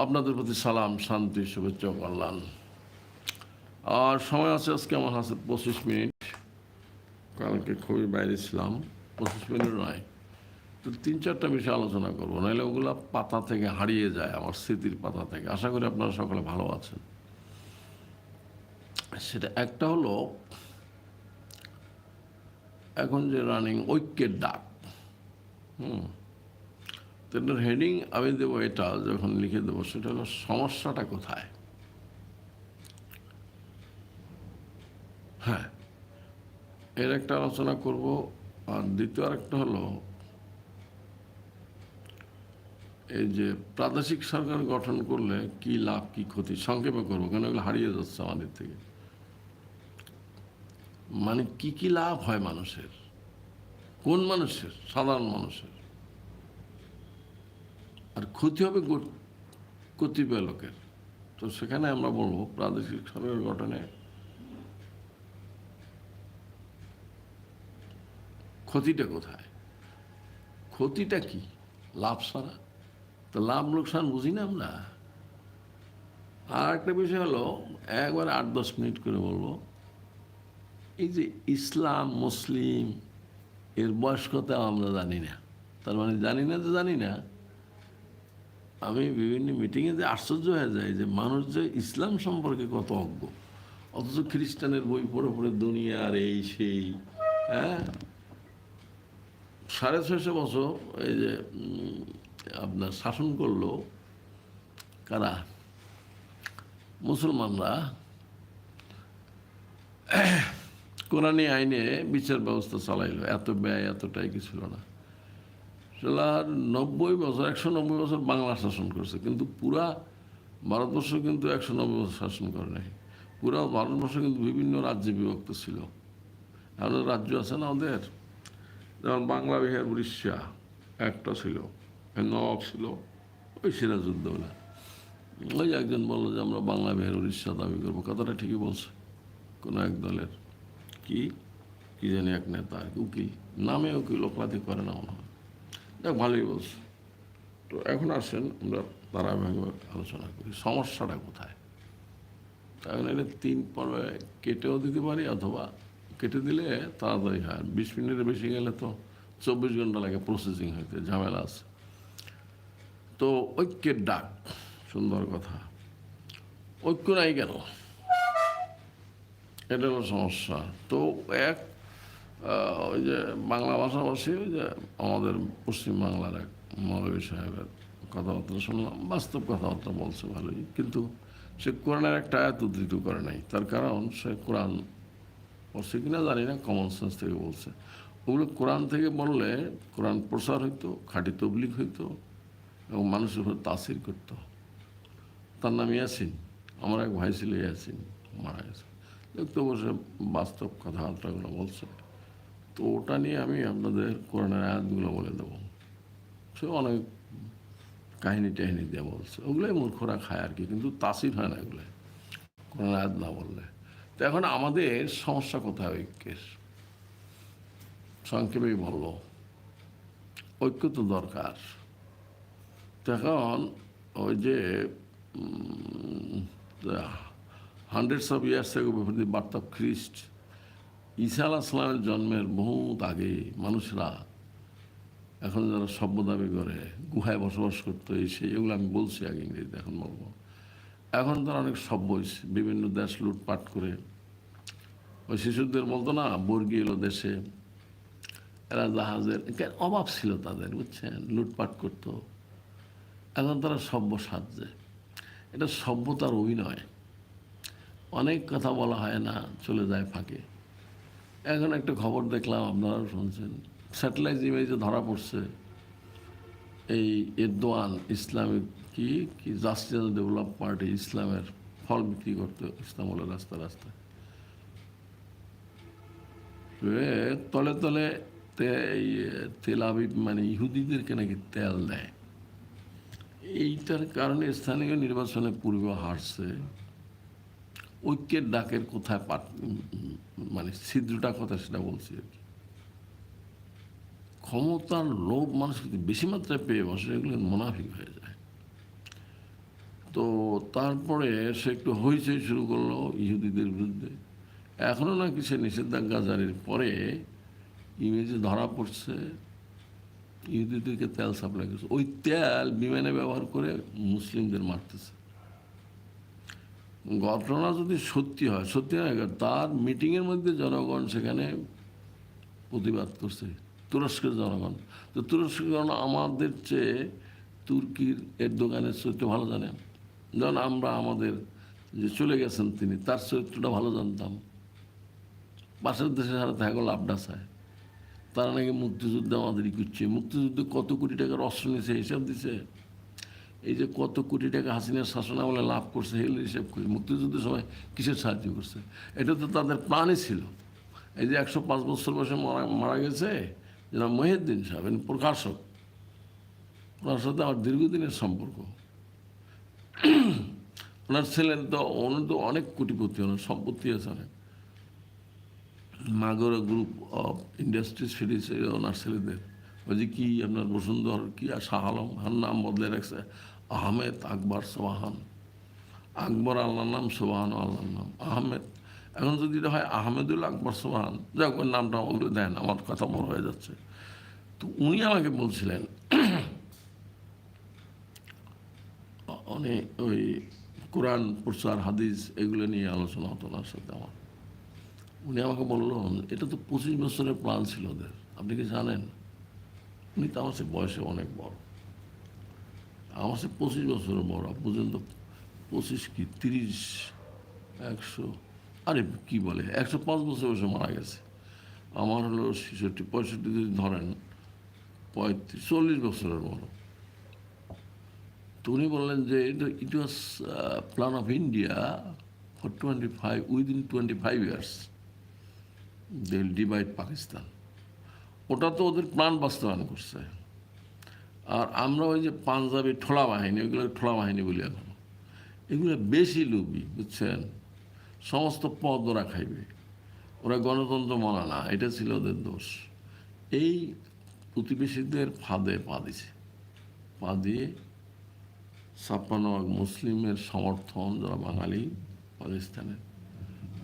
আপনাদের প্রতি সালাম, শান্তি, শুভেচ্ছা কল্যাণ। আর সময় আছে আজকে আমার হাতে পঁচিশ মিনিট। কালকে খুবই বাইরে ছিলাম, পঁচিশ মিনিট নয়। তো তিন চারটা বিষয়ে আলোচনা করব, নাহলে ওগুলো পাতা থেকে হারিয়ে যায়, আমার স্মৃতির পাতা থেকে। আশা করি আপনারা সকলে ভালো আছেন। সেটা একটা হলো, এখন যে রানিং ঐক্যের ডাক, হুম তো এটার হেডিং আমি দেবো এটা, যখন লিখে দেবো, সেটা হলো সমস্যাটা কোথায়? হ্যাঁ এর একটা আলোচনা করব, আর দ্বিতীয় আরেকটা হলো, এই যে প্রাদেশিক সরকার গঠন করলে কি লাভ, কি ক্ষতি? সংক্ষেপে করব, কেন এগুলো হারিয়ে যাচ্ছে আমাদের থেকে। মানে কি কি লাভ হয় মানুষের? কোন মানুষের? সাধারণ মানুষের। আর ক্ষতি হবে কতিপয় লোকের। তো সেখানে আমরা বলব, প্রাদেশিক সরকার গঠনে ক্ষতিটা কোথায়? ক্ষতিটা কি? লাভ ছাড়া? তো লাভ লোকসান বুঝি না আমরা? আর একটা বিষয় হলো, একবার আট দশ মিনিট করে বলব, এই যে ইসলাম, মুসলিম, এর বয়স কত আমরা জানি না। তার মানে জানি না যে জানি না আমি বিভিন্ন মিটিংয়ে যে আশ্চর্য হয়ে যায় যে মানুষ যে ইসলাম সম্পর্কে কত অজ্ঞ। অথচ খ্রিস্টানের বই পড়ে পড়ে দুনিয়ার এই সেই হ্যাঁ? সাড়ে ছয়শো বছর এই যে আপনার শাসন করল কারা? মুসলমানরা। কোরআনী আইনে বিচার ব্যবস্থা চালাইলো। এত ব্যয়, এতটাই কি ছিল না। সেলার নব্বই বছর, একশো নব্বই বছর বাংলা শাসন করছে, কিন্তু পুরা ভারতবর্ষ কিন্তু একশো নব্বই বছর শাসন করে নাই। পুরা ভারতবর্ষ কিন্তু বিভিন্ন রাজ্যে বিভক্ত ছিল। আমাদের রাজ্য আছে না আমাদের যেমন বাংলা, বিহার, উড়িষ্যা একটা ছিল নবাব ছিল, ওই সিরাজউদ্দৌলা। ওই একজন বলল যে আমরা বাংলা, বিহার, উড়িষ্যা দাবি করব, কথাটা ঠিকই বলছে, কোনো এক দলের। কি? কি জানি এক নেতা, উকিল, নামে উকিল ওকালাতি করে না হয়। যাক, ভালোই বলছে। তো এখন আসেন, আমরা ধারাবাহিক আলোচনা করি। সমস্যাটা কোথায়? এখন এটা তিন পর্বে কেটেও দিতে পারি অথবা কেটে দিলে তাড়াতাড়ি হয়। বিশ মিনিটের বেশি গেলে তো চব্বিশ ঘণ্টা লাগে প্রসেসিং হইতে, ঝামেলা আছে। তো ঐক্যের ডাক, সুন্দর কথা। ঐক্য নাই কেন? এটা সমস্যা। তো এক ওই যে বাংলা ভাষাভাষী, ওই যে আমাদের পশ্চিম বাংলার এক মৌলবী সাহেবের কথাবার্তা শুনলাম, বাস্তব কথাবার্তা বলছে ভালোই, কিন্তু সে কোরআনের একটা আয়াত উদ্ধৃত করে নাই। তার কারণ সে কোরআন পড়ছে কিনা জানি না কমন সেন্স থেকে বলছে। ওগুলো কোরআন থেকে বললে কোরআন প্রসার হইতো, খাঁটি তবলিক হইতো, এবং মানুষের উপর তাসির করতো। তার নাম ইয়াসিন, আমার এক ভাই ছিল ইয়াসিন, মারা গেছে। দেখতে বসে বাস্তব কথাবার্তাগুলো বলছে। তো ওটা নিয়ে আমি আপনাদের কোরআনের আয়াতগুলো বলে দেবো। সে অনেক কাহিনী টাহিনী দিয়ে বলছে। ওগুলোই মূর্খরা খায় আর কি, কিন্তু তাসির হয় না এগুলো কোরআন আয়াত না বললে। তো এখন আমাদের সমস্যা কোথায় ঐক্যের? সংক্ষেপেই বলল ঐক্য তো দরকার। তখন ওই যে হান্ড্রেডস অফ ইয়ার্স থেকে বার্থ অফ খ্রিস্ট ঈসা আলাহ সালামের জন্মের বহুত আগে মানুষরা এখন যারা সভ্য দাবি করে, গুহায় বসবাস করতো, এই সেই এগুলো আমি বলছি আগে ইংরেজিতে, এখন বলব। এখন তারা অনেক সভ্য, বিভিন্ন দেশ লুটপাট করে। ওই শিশুদের বলতো না, বর্গি এলো দেশে, এরা জাহাজের অভাব ছিল তাদের, বুঝছেন? লুটপাট করতো। এখন তারা সভ্য সাজছে। এটা সভ্যতার অভিনয়। অনেক কথা বলা হয় না, চলে যায় ফাঁকে। এখন একটা খবর দেখলাম আপনারা শুনছেন। স্যাটেলাইট ইমেজে ধরা পড়ছে এই এরদোয়ান ইসলামিক কি কি জাস্টিস ডেভেলপ পার্টি ইসলামের ফল বিক্রি করতে ইসলামলের রাস্তা রাস্তায় তলে তলে তেল আবিব মানে ইহুদিদেরকে নাকি তেল দেয়। এইটার কারণে স্থানীয় নির্বাচনে পূর্ব হারছে। ঐক্যের ডাকের কোথায় পাট মানে ছিদ্রটা কথা সেটা বলছি আর কি। ক্ষমতার লোভ মানুষ বেশি মাত্রায় পেয়ে বসে, এগুলো মোনাফিক হয়ে যায়। তো তারপরে সে একটু হইচই শুরু করল ইহুদিদের বিরুদ্ধে। এখনও নাকি সে নিষেধাজ্ঞা জারির পরে ইংরেজি ধরা পড়ছে। ইহুদিদেরকে তেল সাপ্লাই করছে। ওই তেল বিমানে ব্যবহার করে মুসলিমদের মারতেছে। ঘটনা যদি সত্যি হয় সত্যি হয় তার মিটিংয়ের মধ্যে জনগণ সেখানে প্রতিবাদ করছে, তুরস্কের জনগণ। তো তুরস্কের জনগণ আমাদের চেয়ে তুর্কির এর দোকানের চরিত্র ভালো জানে। যেমন আমরা আমাদের যে চলে গেছেন তিনি, তার চরিত্রটা ভালো জানতাম। পাশের দেশের সাথে দেখা গেল আবডা চায়। তারা নাকি মুক্তিযুদ্ধে আমাদেরই করছে। মুক্তিযুদ্ধে কত কোটি টাকার অস্ত্র নিয়েছে, হিসাব দিছে। এই যে কত কোটি টাকা হাসিনার শাসন আমলে লাভ করছে, এগুলো হিসাব করি। মুক্তিযুদ্ধের সময় কিসের সাহায্য করছে? এটা তো তাদের প্রাণই ছিল। এই যে একশো পাঁচ বছর বয়সে মারা মারা গেছে যেন মহিউদ্দিন সাহেব প্রকাশক। ওনার সাথে আমার দীর্ঘদিনের সম্পর্ক। ওনার ছেলের তো, উনি তো অনেক কোটিপতি, ওনার সম্পত্তি আছে অনেক। মাগর গ্রুপ অফ ইন্ডাস্ট্রিজ ফিরেছে ওনার ছেলেদের। ওই যে কী আপনার বসুন্ধর, কী আর শাহ আলম, হার নাম বদলে রাখছে। আহমেদ আকবর সোবাহান আকবর আল্লাহর নাম সোবাহান আল্লাহর নাম। আহমেদ। এখন যদি এটা হয় আহমেদুল আকবর সোবাহান যাক, ওর নামটা ওগুলো দেন আমার কথা বড় হয়ে যাচ্ছে। তো উনি আমাকে বলছিলেন অনেক ওই কোরআন, প্রচার, হাদিস এগুলো নিয়ে আলোচনা হতো ওনার সাথে আমার। উনি আমাকে বলল, এটা তো পঁচিশ বছরের প্ল্যান ছিল ওদের। আপনি কি জানেন? উনি তো আমার সে বয়সে অনেক বড়। আমার সে পঁচিশ বছরের বড় পর্যন্ত পঁচিশ কি, তিরিশ, একশো, আরে কি বলে, একশো পাঁচ বছর বয়সে মারা গেছে। আমার হলো ছেষট্টি, পঁয়ষট্টি যদি ধরেন, পঁয়ত্রিশ, চল্লিশ বছরের বড়। তো উনি বললেন যে it was plan of India for twenty five within twenty five years they will divide Pakistan ওটা তো ওদের প্ল্যান বাস্তবায়ন করছে। আর আমরা ওই যে পাঞ্জাবি ঠোলা বাহিনী, ওইগুলো ঠোলা বাহিনী বলি এখন। এগুলো বেশি লোভী, বুঝছেন? সমস্ত পদ ওরা খাইবে। ওরা গণতন্ত্র মানা না, এটা ছিল ওদের দোষ। এই প্রতিবেশীদের ফাঁদে পা দিছে। পা দিয়ে ছাপ্পান্ন মুসলিমের সমর্থন যারা বাঙালি, পাকিস্তানের।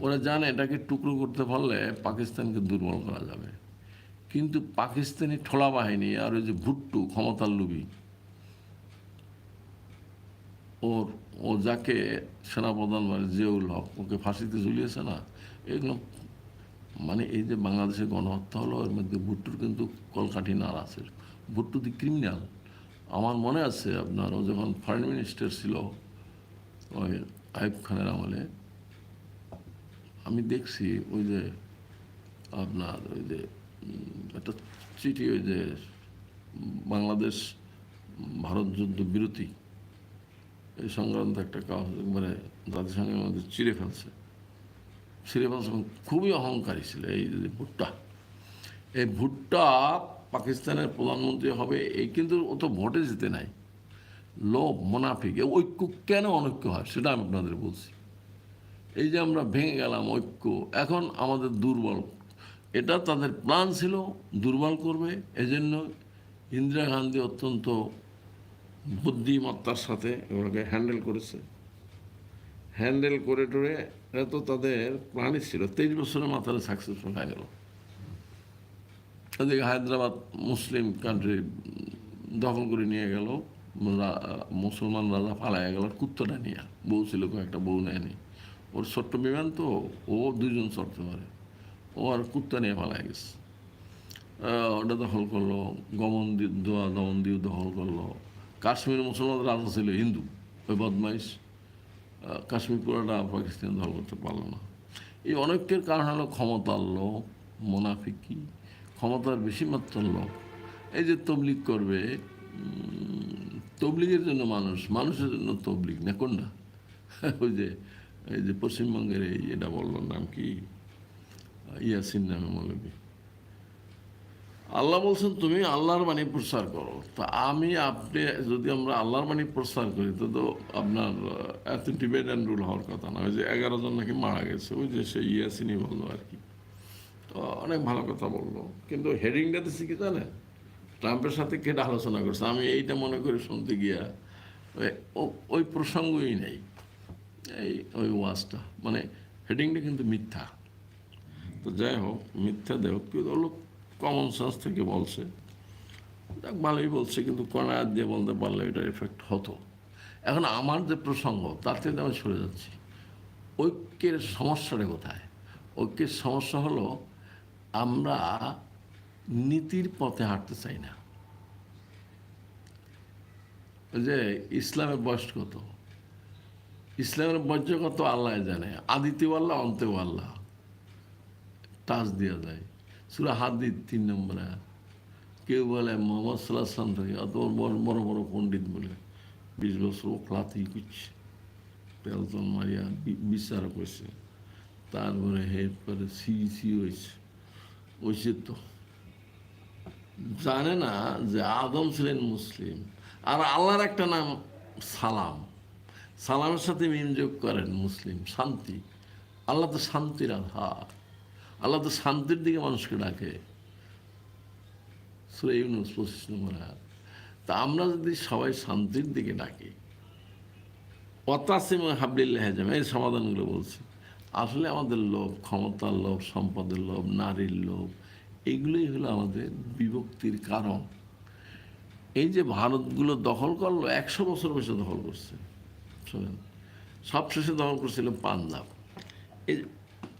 ওরা জানে এটাকে টুকরো করতে পারলে পাকিস্তানকে দুর্বল করা যাবে। কিন্তু পাকিস্তানি ঠোলা বাহিনী আর ওই যে ভুট্টু, ক্ষমতার লুবি ওর, ও যাকে সেনাপ্রধান মানে জিয়াউল হক, ওকে ফাঁসিতে ঝুলিয়েছে না, এগুলো মানে এই যে বাংলাদেশে গণহত্যা হলো, এর মধ্যে ভুট্টুর কিন্তু কলকাঠি নার আছে ভুট্টু দি ক্রিমিনাল। আমার মনে আছে আপনার, ও যখন ফরেন মিনিস্টার ছিল, ওই আইব খানের আমলে, আমি দেখছি ওই যে আপনার ওই যে একটা চিঠি ওই যে বাংলাদেশ ভারত যুদ্ধ বিরতি এই সংক্রান্ত একটা কাগজ মানে জাতিসংঘের মধ্যে চিড়ে ফেলছে। ছিঁড়ে ফেলছে খুবই অহংকারী ছিল এই যে ভুট্টা। এই ভুট্টা পাকিস্তানের প্রধানমন্ত্রী হবে, এই কিন্তু ও তো ভোটে জিতে নাই। লোভ, মোনাফিক ঐক্য কেন অনৈক্য হয় সেটা আমি আপনাদের বলছি। এই যে আমরা ভেঙে গেলাম ঐক্য, এখন আমাদের দুর্বল এটা তাদের প্ল্যান ছিল, দুর্বল করবে। এজন্য ইন্দিরা গান্ধী অত্যন্ত বুদ্ধিমত্তার সাথে ওগুলোকে হ্যান্ডেল করেছে। হ্যান্ডেল করে টরে এটা তো তাদের প্ল্যানই ছিল। তেইশ বছরের মাথায় সাকসেসফুল হয়ে গেল। এদিকে হায়দ্রাবাদ মুসলিম কান্ট্রি দখল করে নিয়ে গেল। মুসলমান রাজা পালায় গেল, কুত্তটা নিয়ে। বউ ছিল কয়েকটা, বউ নেয়নি। ওর ছোট্ট বিমান তো, ও দুজন চড়তে পারে। ও আর কুত্তা নিয়ে পালায় গেছে। ওটা দখল করল, গমন দোয়া, দমন দিয়ে দখল করল। কাশ্মীর মুসলমান রাজা ছিল, হিন্দু, ওই বদমাইশ। কাশ্মীর পুরোটা পাকিস্তান দখল করতে পারল না। এই অনেকের কারণ হলো ক্ষমতার লোক মোনাফিকি, ক্ষমতার বেশি মাত্রার লোক এই যে তবলিগ করবে তবলিগের জন্য মানুষ, মানুষের জন্য তবলিগ, না কোনটা? ওই যে, এই যে পশ্চিমবঙ্গের এই, এটা বলল নাম কি? ইয়াসিন নামে মৌলবী। আল্লাহ বলছেন, তুমি আল্লাহর বাণী প্রচার করো। তা আমি, আপনি, যদি আমরা আল্লাহর বাণী প্রচার করি, তো তো আপনার এত ডিবেট অ্যান্ড রুল হওয়ার কথা না। ওই যে এগারো জন নাকি মারা গেছে, ওই যে সে ইয়াসিনই বলল আর কি। তো অনেক ভালো কথা বলল। কিন্তু হেডিংটাতে কি জানে? ট্রাম্পের সাথে কেটে আলোচনা করছে? আমি এইটা মনে করি শুনতে গিয়া ওই প্রসঙ্গই নেই। এই, ওই ওয়াজটা। মানে হেডিংটা কিন্তু মিথ্যা। তো যাই হোক, মিথ্যা দেহ কিন্তু লোক কমন সেন্স থেকে বলছে। যাক, ভালোই বলছে, কিন্তু কনায়াত দিয়ে বলতে পারলে এটার এফেক্ট হতো। এখন আমার যে প্রসঙ্গ, তার থেকে আমি সরে যাচ্ছি। ঐক্যের সমস্যাটা কোথায়? ঐক্যের সমস্যা হলো, আমরা নীতির পথে হাঁটতে চাই না। যে ইসলামের বয়স কত ইসলামের বয়স কত আল্লাহ জানে আদিতেও আল্লাহ অন্তেও আল্লাহ টাচ দেওয়া যায় সুরা হাদিদ তিন নম্বরে কেউ বলে, মোহাম্মদ সাল্লাহ সাল্লাম থেকে অত বড় বড় বড় পণ্ডিত বলে বিশ বছর ওখলাতেই করছে। পেলতন মারিয়া বিচার করছে। তারপরে হেড সি সি হয়েছে। হয়েছে তো। জানে না যে আদম ছিলেন মুসলিম। আর আল্লাহর একটা নাম সালাম। সালামের সাথে মিম যোগ করেন মুসলিম। শান্তি। আল্লাহ তো শান্তির আধার। আল্লাহ তো শান্তির দিকে মানুষকে ডাকে। পঁচিশ নম্বর আয়াত। তা আমরা যদি সবাই শান্তির দিকে ডাকি, অতাসিম হাবলিল্লাহ হেজাম এই সমাধানগুলো বলছি। আসলে আমাদের লোভ, ক্ষমতার লোভ, সম্পদের লোভ, নারীর লোভ, এগুলোই হলো আমাদের বিভক্তির কারণ। এই যে ভারতগুলো দখল করল, একশো বছর বসে দখল করছে। শোনেন, সবশেষে দখল করছিল পাঞ্জাব। এই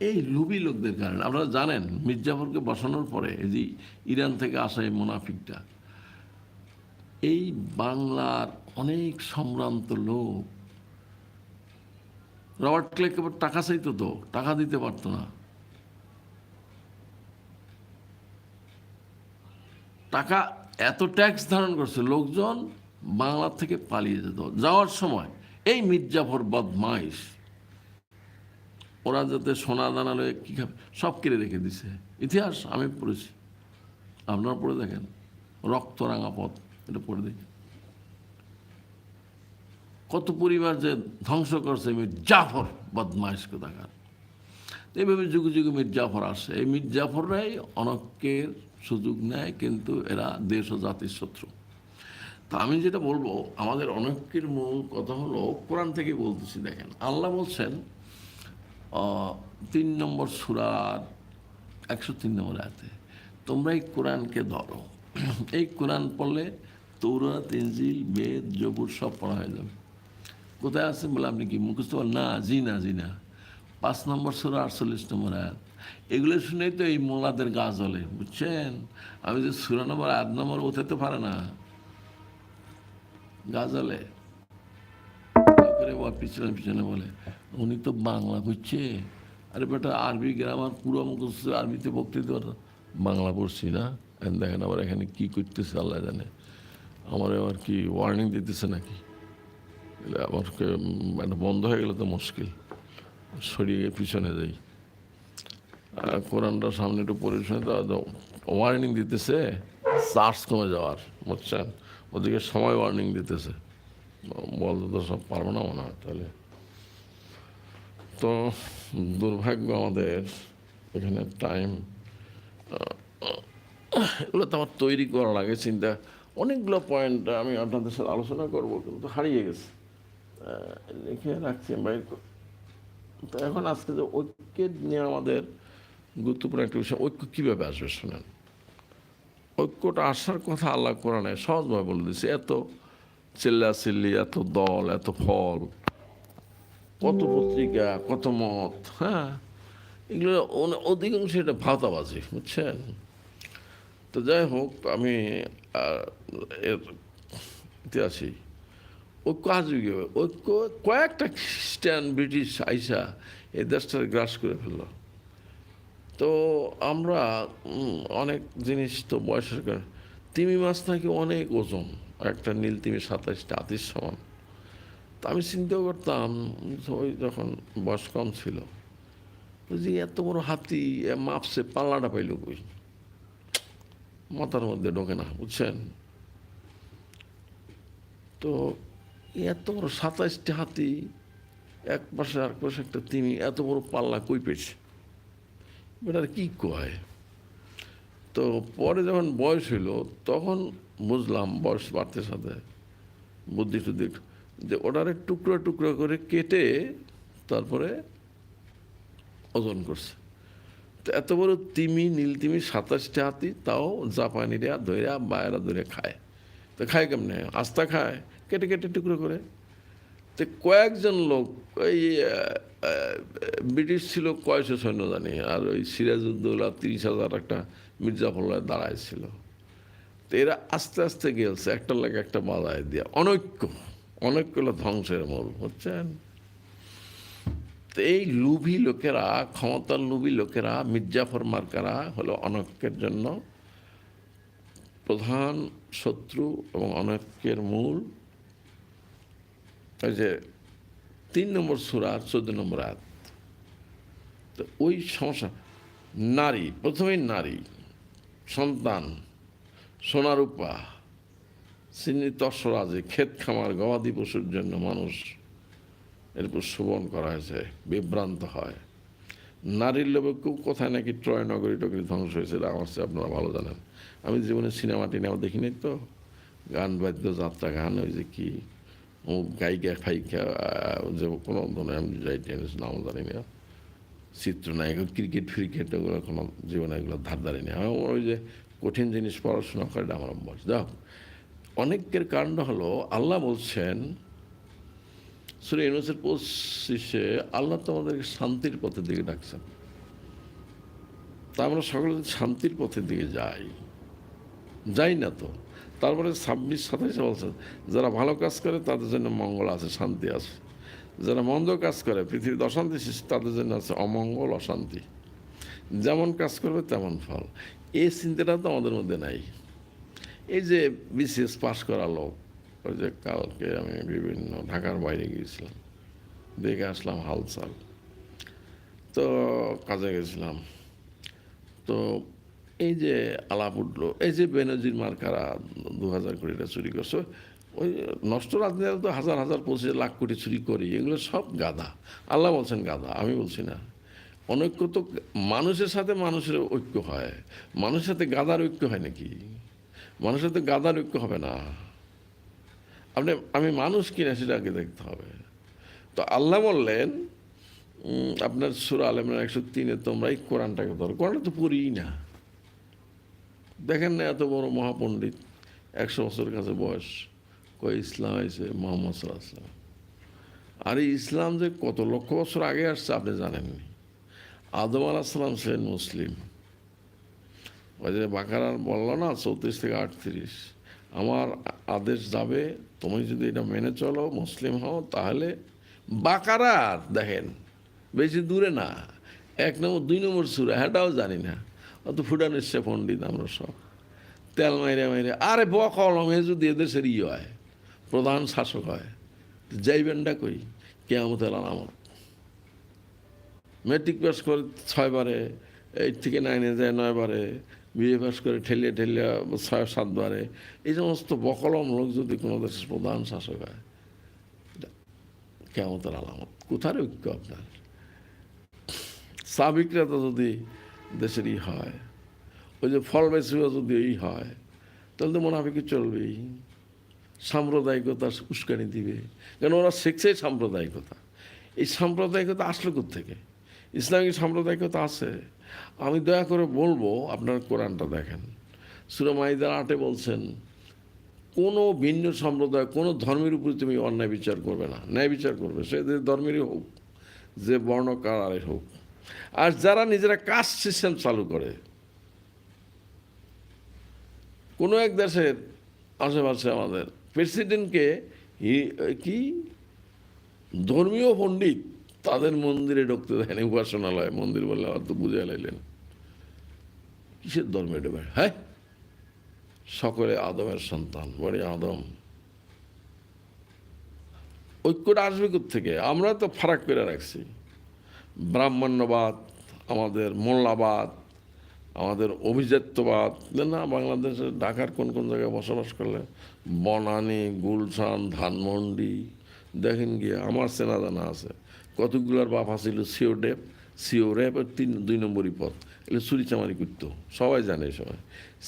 এই লুবি লোকদের কারণে, আপনারা জানেন মির্জাফরকে বসানোর পরে এই যে ইরান থেকে আসা এই মোনাফিকটা, এই বাংলার অনেক সম্ভ্রান্ত লোক, রবার্ট ক্লেক টাকা চাইতো তো, টাকা দিতে পারতো না। টাকা এত ট্যাক্স ধারণ করছে, লোকজন বাংলা থেকে পালিয়ে যেত। যাওয়ার সময়, এই মির্জাফর বদমাইশ ওরা যাতে সোনা দানা কী খাবে, সব কেড়ে রেখে দিছে। ইতিহাস, আমি পড়েছি। আপনারা পড়ে দেখেন। রক্ত রাঙা পথ, এটা পড়ে দেখেন। কত পরিবার যে ধ্বংস করছে মির্জাফর বদমাইশ কোথাকার। এইভাবে যুগে যুগে মির্জাফর আসে এই মির্জাফররাই অনক্যের সুযোগ নেয়, কিন্তু এরা দেশ ও জাতির শত্রু। তা আমি যেটা বলব, আমাদের অনক্যের মূল কথা হলো, কোরআন থেকে বলতেছি, দেখেন, আল্লাহ বলছেন তিন নম্বর সুরার একশো তিন নম্বর আয়াতে, তোমরা এই কোরআনকে ধরো। এই কোরআন পড়লে তৌরাত, ইনজিল, বেদ জবুর সব পড়া হয়ে যাবে। কোথায় আছে বলে আপনি কি মুখস্থ না জি না জি না পাঁচ নম্বর সুরা, আটচল্লিশ নম্বর আয়াত। এগুলো শুনেই তো এই মোলাদের গা জ্বলে, বুঝছেন? আমি যে সুরা নম্বর আট নম্বর উঠাতে পারে না। গা জ্বলে। পিছনে পিছনে বলে। উনি তো বাংলা বুঝছে আরে বেটা, আরবি গ্রামার পুরো মুখস্থ আরবিতে বক্তৃতা। বাংলা পড়ছি না। দেখেন আবার এখানে কি করতেছে, আল্লাহ জানে। আমার আবার কি ওয়ার্নিং দিতেছে নাকি? আমার একটা বন্ধ হয়ে গেলে তো মুশকিল। সরিয়ে পিছনে যাই। কোরআনটা সামনে একটু পড়ে শুনে তো ওয়ার্নিং দিতেছে। চার্জ কমে যাওয়ার, বুঝছেন? ওদিকে সময় ওয়ার্নিং দিতেছে। বলতে তো সব পারব না মনে হয় তাহলে। তো দুর্ভাগ্য আমাদের এখানে টাইম এগুলো তো আমার তৈরি করা লাগে চিন্তা, অনেকগুলো পয়েন্ট আমি আপনাদের সাথে আলোচনা করব, কিন্তু হারিয়ে গেছে। লিখে রাখছি, বাইর তো এখন আজকে যে ঐক্যের নিয়ে আমাদের গুরুত্বপূর্ণ একটা বিষয়, ঐক্য কীভাবে আসবে শোনেন? ঐক্যটা আসার কথা আল্লাহ কোরআনে সহজভাবে বলে দিচ্ছে এত চিল্লা চিল্লি এত দল, এত ফল কত পত্রিকা, কত মত হ্যাঁ? এগুলো অধিকাংশ এটা ভাতাবাজি, বুঝছেন? তো যাই হোক, আমি এর ইতিহাসই ঐক্য আসবে ঐক্য, কয়েকটা খ্রিস্টান, ব্রিটিশ আইসা এই দেশটার গ্রাস করে ফেলল। তো আমরা অনেক জিনিস তো বয়সের কারণে, তিমি মাছ নাকি অনেক ওজন, একটা নীল তিমি সাতাশটা হাতির সমান। আমি চিন্তা করতাম ওই যখন বয়স কম ছিল যে এত বড় হাতি মাপসে পাল্লাটা পাইল কই? মাথার মধ্যে ঢোকে না, বুঝছেন? তো এত বড় সাতাইশটি হাতি, এক পাশে আর পাশে একটা তিমি, এত বড় পাল্লা কই পেয়েছে? বেটার কি কয়? তো পরে যখন বয়স হইল, তখন বুঝলাম বয়স বাড়তে সাথে, বুদ্ধি টুদ্ধি একটু- যে ওটারে টুকরো টুকরো করে কেটে তারপরে ওজন করছে। তো এত বড় তিমি নীল তিমি সাতাশটা হাতি তাও জাপানিরা ধৈরা বায়রা ধরে খায়। তো খায় কেমনে? আস্তা খায় কেটে কেটে টুকরো করে। তো কয়েকজন লোক আহ, ব্রিটিশ ছিল কয়শো সৈন্য জানি আর ওই সিরাজউদ্দৌলা তিরিশ হাজার একটা মির্জাফল্লায় দাঁড়াইছিল তো এরা আস্তে আস্তে গেলছে একটা লাগে একটা বাধায় দিয়া অনৈক্য। অনৈক্য হলো ধ্বংসের মূল, বুঝছেন? তো এই লুভি লোকেরা, ক্ষমতার লুভি লোকেরা, মির্জাফর মার্কারা হলো অনৈক্যের জন্য প্রধান শত্রু এবং অনৈক্যের মূল। ওই যে তিন নম্বর সুরার চোদ্দ নম্বর আয়াত। তো ওই সমস্যা, নারী, প্রথমেই নারী, সন্তান, সোনারূপা চিহ্নিত তসরাজে ক্ষেত খামার, গবাদি পশুর জন্য মানুষ এরপর শোভন করা হয়েছে, বিভ্রান্ত হয়। নারীর লোভে কেউ কোথায় নাকি ট্রয় নগরী টগরী ধ্বংস হয়েছে আমার চেয়ে আপনারা ভালো জানেন। আমি জীবনে সিনেমা টিনেমা দেখিনি তো, গান বাদ্য, যাত্রা গান, ওই যে কি ও গায়িকা, ফাইকা যে কোনো ধরনের, আমি যাই টেনিস নাম জানি না, চিত্রনায়ক, ক্রিকেট, ফ্রিকেট, ওগুলো কোনো জীবনে এগুলো ধার ধারি নেই ওই যে কঠিন জিনিস পড়াশোনা করে আমার অভ্যাস যাও অনেকের কারণ হলো, আল্লাহ বলছেন, সুরে ইউনুসের পঁচিশে আল্লাহ তো আমাদেরকে শান্তির পথের দিকে ডাকছেন। তা আমরা সকলে শান্তির পথের দিকে যাই যাই না তো? তারপরে ছাব্বিশ সাতাইশে বলছেন, যারা ভালো কাজ করে তাদের জন্য মঙ্গল আছে, শান্তি আছে। যারা মন্দ কাজ করে, পৃথিবীতে অশান্তি সৃষ্টি, তাদের জন্য আছে অমঙ্গল, অশান্তি। যেমন কাজ করবে তেমন ফল। এই চিন্তাটা তো আমাদের মধ্যে নাই। এই যে বিসিএস পাশ করা লোক, ওই যে কালকে আমি বিভিন্ন ঢাকার বাইরে গিয়েছিলাম, দেখে আসলাম হালচাল তো কাজে গেছিলাম। তো এই যে আলাপ উঠল, এই যে বেনজির মার্কারা দু হাজার কোটিটা চুরি করছে, ওই নষ্ট রাজনীতি তো হাজার হাজার পঁচিশ লাখ কোটি চুরি করি, এগুলো সব গাধা। আল্লাহ বলছেন গাধা, আমি বলছি না। অনৈক্য তো মানুষের সাথে মানুষের ঐক্য হয়, মানুষের সাথে গাদার ঐক্য হয় নাকি? মানুষের তো গাদার হবে না। আপনি, আমি মানুষ কিনা সেটা আগে দেখতে হবে। তো আল্লাহ বললেন আপনার সুরা আলমের একশো তিনে তোমরা এই কোরআনটাকে ধরো। কোরআনটা তো পড়িই না। দেখেন না এত বড় মহাপণ্ডিত, একশো বছরের কাছে বয়স কয় ইসলাম হয়েছে? মোহাম্মদ সাল্লাহ আর এই ইসলাম যে কত লক্ষ বছর আগে আসছে আপনি জানেননি? আদম আলাহিসাল্লাম ছিলেন মুসলিম। যে বাকারার বলল না, চৌত্রিশ থেকে আটত্রিশ। আমার আদেশ যাবে, তুমি যদি এটা মেনে চলো, মুসলিম হও, তাহলে বাকারার দেখেন, বেশি দূরে না। এক নম্বর, দুই নম্বর সুরা হ্যাঁটাও জানি না। অত ফুটানের সে পণ্ডিত আমরা সব। তেল মাইরে মাইরে, আরে ব কলম যদি এদেশের ই হয়, প্রধান শাসক হয়, যাইবেনটা কই? কেয়ামতের আলামত। মেট্রিক পাস করে ছয়বারে এইট থেকে নাইনে যায়, নয়বারে বিএ পাস করে ঠেলিয়ে ঠেলিয়ে ছয় সাতবারে। এই সমস্ত বকলম লোক যদি কোনো দেশের প্রধান শাসক হয়, কেমতের আলামত? কোথার ঐক্য আপনার? সাবিকরা তো যদি দেশেরই হয়, ওই যে ফল বেশিও যদি এই হয়, তাহলে তো মোনাফিকে চলবেই। সাম্প্রদায়িকতা উস্কানি দিবে। কেন ওরা শিখছে সাম্প্রদায়িকতা? এই সাম্প্রদায়িকতা আসলো থেকে ইসলামিক সাম্প্রদায়িকতা আছে। আমি দয়া করে বলব, আপনার কোরআনটা দেখেন। সুরমাইদার আটে বলছেন, কোনো ভিন্ন সম্প্রদায়, কোনো ধর্মের উপরে তুমি অন্যায় বিচার করবে না। ন্যায় বিচার করবে, সে যে ধর্মেরই হোক, যে বর্ণকারের হোক। আর যারা নিজেরা কাস্ট সিস্টেম চালু করে, কোনো এক দেশের আশেপাশে আমাদের প্রেসিডেন্টকে কি? ধর্মীয় পণ্ডিত তাদের মন্দিরে ঢুকতে দেয়নি উপাসনালয়, মন্দির বললে আমার তো বুঝে লাইলেন কিসের ধর্মে ঢুকে হ্যাঁ? সকলে আদমের সন্তান বড়ি আদম। ঐক্যটা আসবে থেকে আমরা তো ফারাক করে রাখছি। ব্রাহ্মণ্যবাদ, আমাদের মোল্লাবাদ, আমাদের অভিজাত্যবাদ। না, বাংলাদেশে ঢাকার কোন কোন জায়গায় বসবাস করলে? বনানী, গুলশান, ধানমন্ডি, দেখেন গিয়ে, আমার চেনা জানা আছে। কতগুলার বাপ ছিল সিও ডেপ সিও আর তিন, দুই নম্বরই পথ এগুলো চুরি চামারি করতো। সবাই জানে সময়।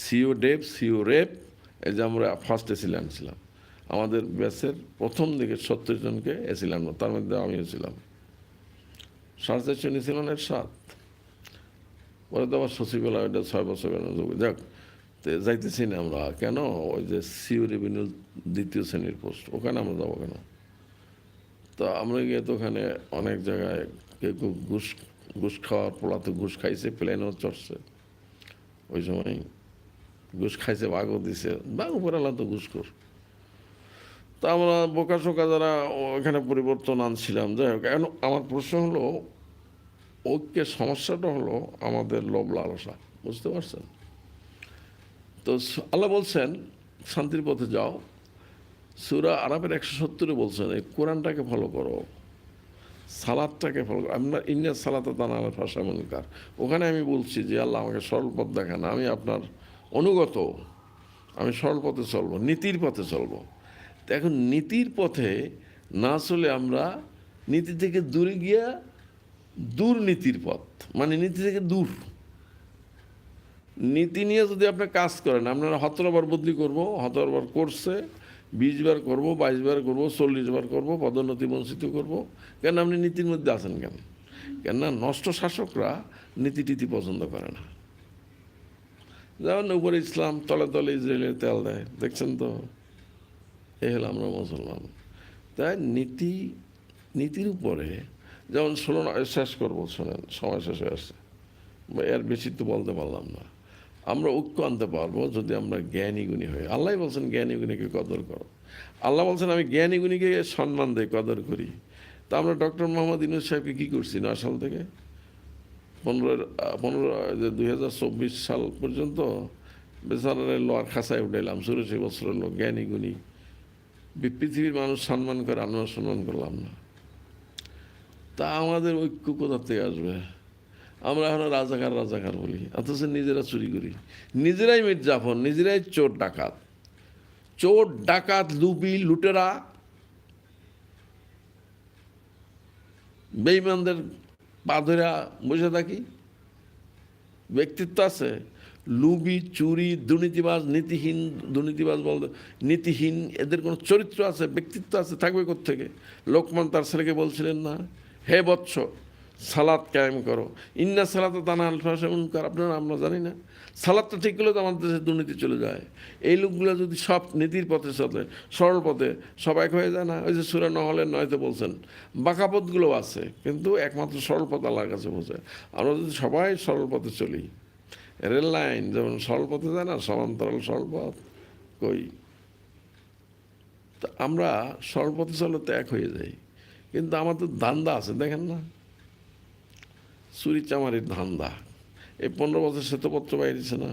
সিও ডেপ সিও রেপ, এই যে আমরা ফার্স্টে ছিলাম ছিলাম আমাদের ব্যাচের প্রথম দিকে সত্তর জনকে এছিলাম না, তার মধ্যে আমিও ছিলাম। সাড়ে চারশো নিয়েছিলেন এর সাত। পরে তো আবার সচিবালয়, ওইটা ছয় বছর যাক, তো যাইতেছি না আমরা। কেন? ওই যে সিও রেভিনিউ দ্বিতীয় শ্রেণির পোস্ট, ওখানে আমরা যাব কেন? তো আমরা গিয়ে তো ওখানে অনেক জায়গায় কেউ কেউ ঘুষ ঘুষ খাওয়ার পোলা তো ঘুষ খাইছে প্লেনও চড়ছে। ওই সময় ঘুষ খাইছে, বাঘও দিছে। বাঘ উপরে আল্লাহ তো ঘুষ কর তা আমরা বোকা শোকা যারা ওখানে পরিবর্তন আনছিলাম, যাই হোক, এখন আমার প্রশ্ন হলো, ঐক্যের সমস্যাটা হলো আমাদের লোভ লালসা, বুঝতে পারছেন? তো আল্লাহ বলছেন, শান্তির পথে যাও। সুরা আরবের একশো সত্তরে বলছেন এই কোরআনটাকে ফলো করো, সালাদটাকে ফলো করো। আপনার ইন্ডিয়ার সালাতে দানা আলার ভাষা মনকার। ওখানে আমি বলছি যে, আল্লাহ আমাকে সরল পথ দেখান, আমি আপনার অনুগত, আমি সরল পথে চলবো, নীতির পথে চলবো। এখন নীতির পথে না চলে আমরা নীতি থেকে দূরে গিয়া দুর্নীতির পথ মানে নীতি থেকে দূর। নীতি নিয়ে যদি আপনি কাজ করেন, আপনারা সতেরোবার বদলি করব সতেরোবার করছে বিশ বার করব বাইশ বার করব চল্লিশ বার করব, পদোন্নতি বঞ্চিত করব। কেন আপনি নীতির মধ্যে আছেন কেন? কেননা নষ্ট শাসকরা নীতি টিতি পছন্দ করে না। যেমন উপরে ইসলাম, তলে তলে ইসরায়েলের তেল দেয়। দেখছেন তো? এ হলো আমরা মুসলমান। তাই নীতি, নীতির উপরে যেমন ষোলো, শেষ করব, শোনেন, সময় শেষ হয়ে আসছে। এর বেশি তো বলতে পারলাম না। আমরা ঐক্য আনতে পারব যদি আমরা জ্ঞানী গুণী হই। আল্লাহ বলছেন, জ্ঞানী গুণীকে কদর করো। আল্লাহ বলছেন, আমি জ্ঞানী গুণীকে সম্মান দেই কদর করি। তা আমরা ডক্টর মোহাম্মদ ইনুস সাহেবকে কী করছি নয় সাল থেকে? পনেরো পনেরো দুই হাজার চব্বিশ সাল পর্যন্ত বেচারের লোয়ার খাসায় উঠাইলাম। চুরাশি বছরের লোক, জ্ঞানী গুণী। পৃথিবীর মানুষ সম্মান করে আমরা সম্মান করলাম না। তা আমাদের ঐক্য কোথা থেকে আসবে? আমরা এখন রাজাকার রাজাকার বলি। অথচ নিজেরা চুরি করি। নিজেরাই মির্জাফর, নিজেরাই চোর ডাকাত। চোর, ডাকাত, লুপি, লুটেরা। বেইমানদের পা ধরা বসে থাকি। ব্যক্তিত্ব আছে। লুবি, চুরি, দুর্নীতিবাজ, নীতিহীন, দুর্নীতিবাজ বলতে নীতিহীন, এদের কোনো চরিত্র আছে, ব্যক্তিত্ব আছে, থাকবে থেকে লোকমান তার ছেলেকে বলছিলেন না, হে বৎস। সালাদ কায়েম করো। ইন্না সালাত তানা আলফাসেমন কর আপনারা, আমরা জানি না। সালাদটা ঠিক করলে তো আমাদের দেশে দুর্নীতি চলে যায়। এই লোকগুলো যদি সব নীতির পথে চলে, সরল পথে, সব এক হয়ে যায় না? ওই যে সুরা নহলের নয়তে বলছেন, বাঁকা পথগুলো আছে, কিন্তু একমাত্র সরল পথ আল্লাহর কাছে বোঝে আমরা যদি সবাই সরল পথে চলি, রেল লাইন যেমন সরল পথে যায় না, সমান্তরাল সরল পথ, কই? তা আমরা সরল পথে চলে তো এক হয়ে যাই। কিন্তু আমাদের ধান্দা আছে, দেখেন না? চুরি চামারির ধান্দা। এই পনেরো বছর শ্বেতপত্র বাইরেছে না।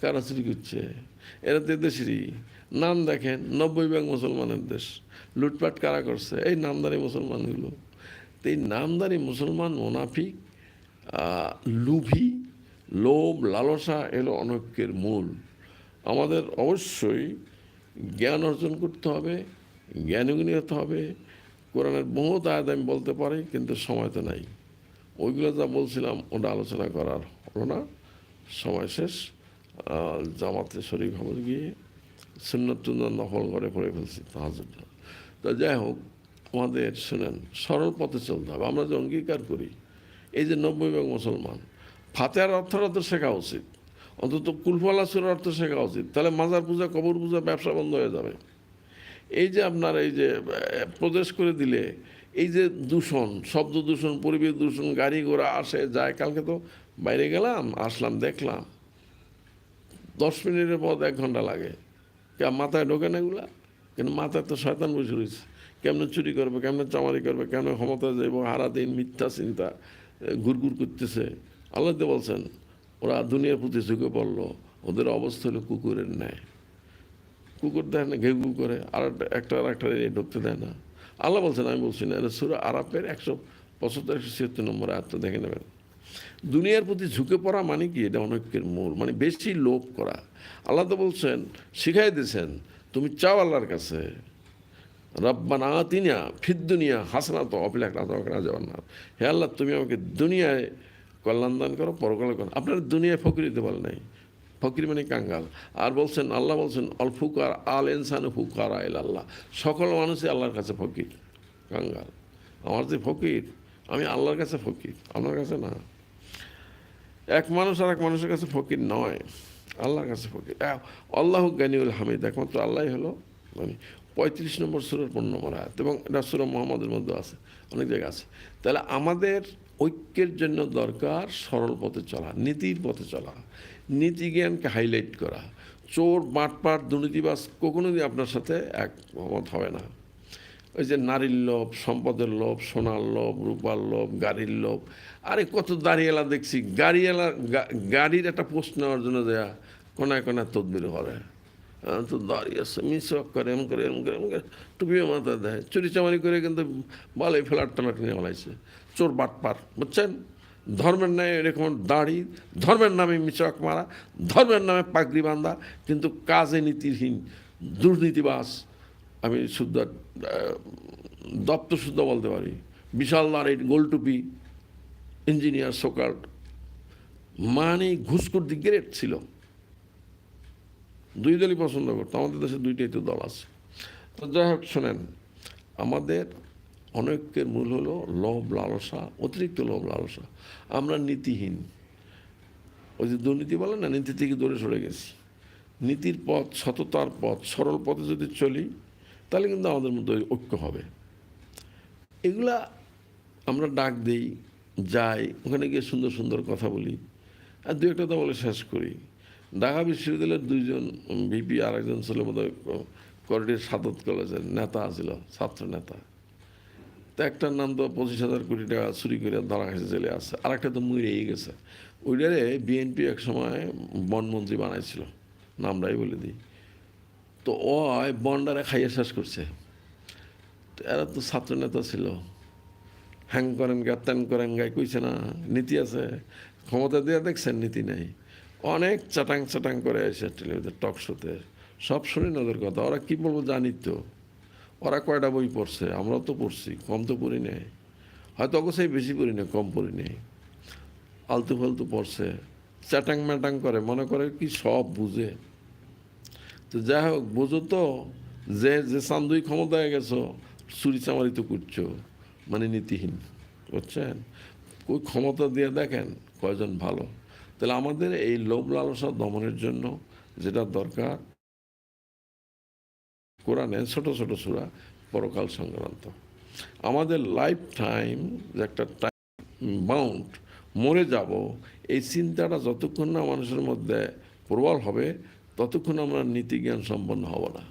কারা চুরি করছে? এরা তো দেশেরই নাম দেখেন, নব্বই ভাগ মুসলমানের দেশ। লুটপাট কারা করছে? এই নামদারি মুসলমানগুলো। তো এই নামদারি মুসলমান, মোনাফিক লুভি, লোভ, লালসা এলো অনৈক্যের মূল। আমাদের অবশ্যই জ্ঞান অর্জন করতে হবে জ্ঞানগুণী হতে হবে। কোরআনের বহুত আয়াত আমি বলতে পারি, কিন্তু সময় তো নাই। ওইগুলো যা বলছিলাম, ওটা আলোচনা করার হলো না। সময় শেষ। জামাতে শরীর খবর গিয়ে সুন্নত নকল করে পড়ে ফেলছি তাহাজুদ তো যাই হোক, আমাদের শুনেন, সরল পথে চলতে হবে। আমরা যে অঙ্গীকার করি, এই যে নব্বই ভাগ মুসলমান, ফাতেহার অর্থটা তো শেখা উচিত। অন্তত কুলফলা সুরের অর্থ শেখা উচিত। তাহলে মাজার পূজা, কবর পূজা, ব্যবসা বন্ধ হয়ে যাবে। এই যে আপনার এই যে প্রদেশ করে দিলে এই যে দূষণ, শব্দ দূষণ, পরিবেশ দূষণ, গাড়ি ঘোড়া আসে, যায়, কালকে তো বাইরে গেলাম, আসলাম, দেখলাম। দশ মিনিটের পর এক ঘণ্টা লাগে। কে মাথায় ঢোকে না এগুলা? কিন্তু মাথায় তো শয়তান বসে রয়েছে। কেমনে চুরি করবে, কেমনে চামারি করবে, কেমনে ক্ষমতা যাইব হারা দিন, মিথ্যা চিন্তা ঘুরঘুর করতেছে। আল্লাহ বলছেন, ওরা দুনিয়ার প্রতি ঝুঁকে পড়ল, ওদের অবস্থা হলো কুকুরের ন্যায়। কুকুর দেয় না, ঘেউ করে, আর একটা- আর একটা ঢুকতে দেয় না। আল্লাহ বলছেন, আমি বলছি না, এটা সুরা আরাপের একশো পঁচাত্তর, একশো ছিয়াত্তর নম্বর আয়াতটা দেখে নেবেন। দুনিয়ার প্রতি ঝুঁকে পড়া মানে কি? এটা অনৈক্যের মূল মানে বেশি লোভ করা। আল্লাহ তো বলছেন, শিখাই দিয়েছেন, তুমি চাও আল্লাহর কাছে। রব্বানা আতিনিয়া ফিদ দুনিয়া হাসনা তো অপিলাক রাজা না হে আল্লাহ, তুমি আমাকে দুনিয়ায় কল্যাণ দান করো, পরকালে করো আপনার দুনিয়ায় ফকির দিতে পারে নাই। ফকির মানে কাঙ্গাল। আর বলছেন, আল্লাহ বলছেন, অল ফুকার, আল ইনসান ফুকার আল আল্লাহ সকল মানুষই আল্লাহর কাছে ফকির, কাঙ্গাল। আমার যে ফকির, আমি আল্লাহর কাছে ফকির, আপনার কাছে না। এক মানুষ আর এক মানুষের কাছে ফকির নয়, আল্লাহর কাছে ফকির। আল্লাহ গানিউল হামিদ, একমাত্র আল্লাহ হলো মানে পঁয়ত্রিশ নম্বর সুরের পণ্য মারা এবং এটা সুর মোহাম্মদের মধ্যে আছে, অনেক জায়গায় আছে। তাহলে আমাদের ঐক্যের জন্য দরকার সরল পথে চলা, নীতির পথে চলা, নীতি জ্ঞানকে হাইলাইট করা। চোর বাটপাট দুর্নীতিবাস কখনোই আপনার সাথে একমত হবে না। ওই যে নারীর লোভ, সম্পদের লোভ, সোনার লোভ, রূপার লোভ, গাড়ির লোভ। আরে কত দাঁড়িয়েলা দেখছি, গাড়িওয়ালা গাড়ির একটা পোস্ট নেওয়ার জন্য দেয়া, কোনায় কোনায় তদবির করে। তো দাঁড়িয়ে আছে মিসওয়াক করে, এম করে এম করে এম করে, টুপিও মাথা দেয়। চুরি চামারি করে কিন্তু বালে ফেলার টালাট নিয়ে বলাইছে চোর বাটপার বুঝছেন? ধর্মের নামে এরকম দাড়ি ধর্মের নামে মিচক মারা ধর্মের নামে পাগড়ি বান্ধা কিন্তু কাজে নীতিহীন দুর্নীতিবাস আমি শুদ্ধ আহ, দপ্তর শুদ্ধ বলতে পারি। বিশাল দাঁড়ি গোলটুপি ইঞ্জিনিয়ার সোকার্ট মানে ঘুষখোর দিক গ্রেট ছিল। দুই দলই পছন্দ করতো আমাদের দেশে দুইটাই তো দল আছে। তো যাই হোক শোনেন আমাদের অনৈক্যের মূল হলো লোভ, লালসা, অতিরিক্ত লোভ, লালসা। আমরা নীতিহীন। ওই যে দুর্নীতি বলে না, নীতি থেকে দূরে সরে গেছি। নীতির পথ, সততার পথ, সরল পথে যদি চলি, তাহলে কিন্তু আমাদের মধ্যে ঐক্য হবে। এগুলা আমরা ডাক দেই, যাই, ওখানে গিয়ে সুন্দর সুন্দর কথা বলি। আর দু একটা বলে শেষ করি। ঢাকা বিশ্ববিদ্যালয়ের দুইজন ভিপি আর একজন ছিল বোধ হয় করিডোর সাদত কলেজের নেতা ছিল, ছাত্র নেতা। তো একটার নাম তো পঁচিশ হাজার কোটি টাকা চুরি করে ধরা গেছে জেলে আছে। আর একটা তো মরেই গেছে। ওইটারে বিএনপি এক সময় বনমন্ত্রী বানাইছিল, নামটাই বলে দিই। তো ও বন্ডারে খাইয়ে শেষ করছে। এরা তো ছাত্র নেতা ছিল। হ্যাং করেন গা, ত্যান করেন গাই কইছে না, নীতি আছে। ক্ষমতা দিয়ে দেখছেন, নীতি নাই। অনেক চাটাং চাটাং করে এসে টেলিভিশন টক শোতে। সব শুনি ওদের কথা। ওরা কী বলব জানি তো। ওরা কয়টা বই পড়ছে? আমরাও তো পড়ছি, কম তো পড়ি নেই। হয়তো অবশ্যই বেশি পড়ি না কম পড়ি নেই। আলতু ফালতু পড়ছে, চ্যাটাং ম্যাটাং করে, মনে করে কি সব বুঝে। তো যাই হোক, বোঝো তো, যে যে সান্দুই ক্ষমতায় গেছো, চুরি চামারি তো করছ মানে নীতিহীন, বুঝছেন? ওই ক্ষমতা দিয়ে দেখেন কয়জন ভালো। তাহলে আমাদের এই লোভ লালসা দমনের জন্য যেটা দরকার কোরআনে ছোট ছোট সুরা পরকাল সংক্রান্ত। আমাদের লাইফ টাইম একটা টাইম বাউন্ড মরে যাব, এই চিন্তাটা যতক্ষণ না মানুষের মধ্যে প্রবল হবে, ততক্ষণ আমরা নীতিজ্ঞান সম্পন্ন হব না।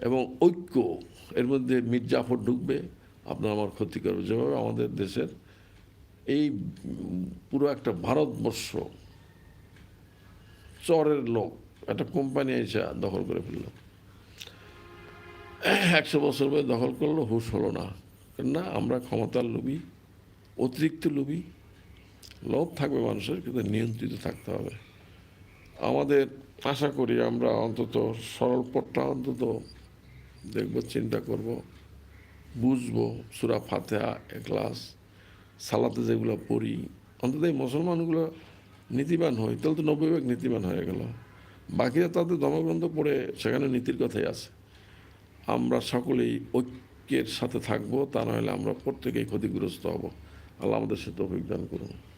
এবং ঐক্য, এর মধ্যে মির্জাফর ঢুকবে, আপনার আমার ক্ষতি করবে। যেভাবে আমাদের দেশের এই পুরো একটা ভারতবর্ষ চরের লোক একটা কোম্পানি এসে দখল করে ফেলল। একশো বছর পরে দখল করল, হুশ হলো না। না, আমরা ক্ষমতার লোভী, অতিরিক্ত লোভী। লোভ থাকবে মানুষের, কিন্তু নিয়ন্ত্রিত থাকতে হবে। আমাদের আশা করি আমরা অন্তত সরল পথটা অন্তত দেখব, চিন্তা করব, বুঝব। সুরা ফাতেহা ক্লাস সালাতে যেগুলো পড়ি, অন্তত এই মুসলমানগুলো নীতিবান হয়। তাহলে তো নব্বই ভাগ নীতিবান হয়ে গেল। বাকিরা তাদের ধর্মগ্রন্থ পড়ে সেখানে নীতির কথাই আছে। আমরা সকলেই ঐক্যের সাথে থাকব, তা নাহলে আমরা প্রত্যেকেই ক্ষতিগ্রস্ত হব। আল্লাহ আমাদের সাথে অভিজ্ঞান করুন।